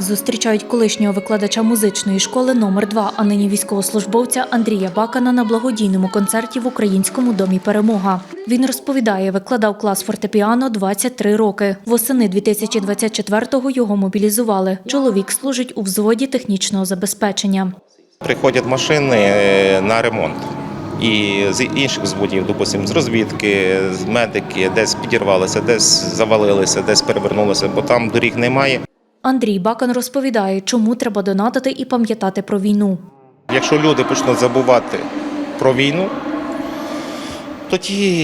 зустрічають колишнього викладача музичної школи номер 2 а нині військовослужбовця Андрія Бакана на благодійному концерті в Українському домі Перемога. Він розповідає, викладав клас фортепіано 23 роки. Восени 2024-го його мобілізували. Чоловік служить у взводі технічного забезпечення. Приходять машини е, на ремонт. І з інших зводів, допустимо, з розвідки, з медики, десь підірвалися, десь завалилися, десь перевернулися, бо там доріг немає. Андрій Бакан розповідає, чому треба донатити і пам'ятати про війну. Якщо люди почнуть забувати про війну, тоді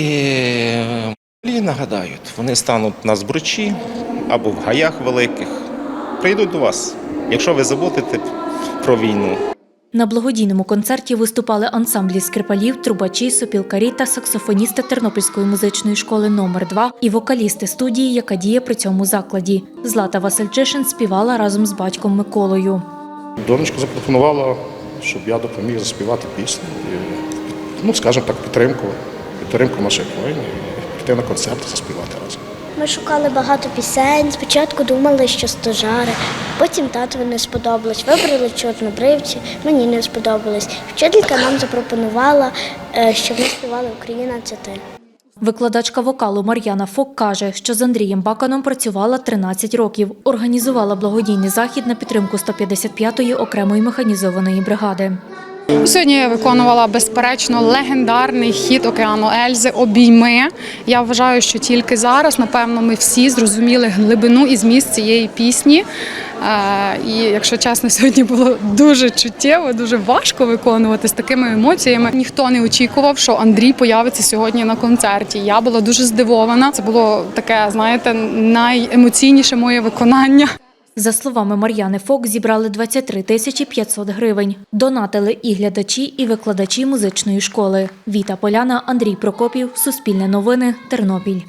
е, нагадають, вони стануть на збручі або в гаях великих, прийдуть до вас, якщо ви забудете про війну. На благодійному концерті виступали ансамблі скрипалів, трубачі, сопілкарі та саксофоністи Тернопільської музичної школи номер 2 і вокалісти студії, яка діє при цьому закладі. Злата Васильчишин співала разом з батьком Миколою. Донечка запропонувала, щоб я допоміг заспівати пісню. Ну, скажімо так, підтримку, підтримку наших воїнів піти на концерт заспівати разом. Ми шукали багато пісень. Спочатку думали, що стожари, потім татові не сподобалось. Вибрали чорнобривці, мені не сподобалось. Вчителька нам запропонувала, е, щоб ми співали Україна це ти. Викладачка вокалу Мар'яна Фок каже, що з Андрієм Баканом працювала 13 років. Організувала благодійний захід на підтримку 155-ї окремої механізованої бригади. Сьогодні я виконувала безперечно легендарний хіт океану Ельзи Обійми. Я вважаю, що тільки зараз, напевно, ми всі зрозуміли глибину і зміст цієї пісні. Е, І якщо чесно, сьогодні було дуже чуттєво, дуже важко виконувати з такими емоціями. Ніхто не очікував, що Андрій появиться сьогодні на концерті. Я була дуже здивована. Це було таке, знаєте, найемоційніше моє виконання. За словами Мар'яни Фок, зібрали 23 тисячі 500 гривень. Донатили і глядачі, і викладачі музичної школи. Віта Поляна, Андрій Прокопів, Суспільне новини, Тернопіль.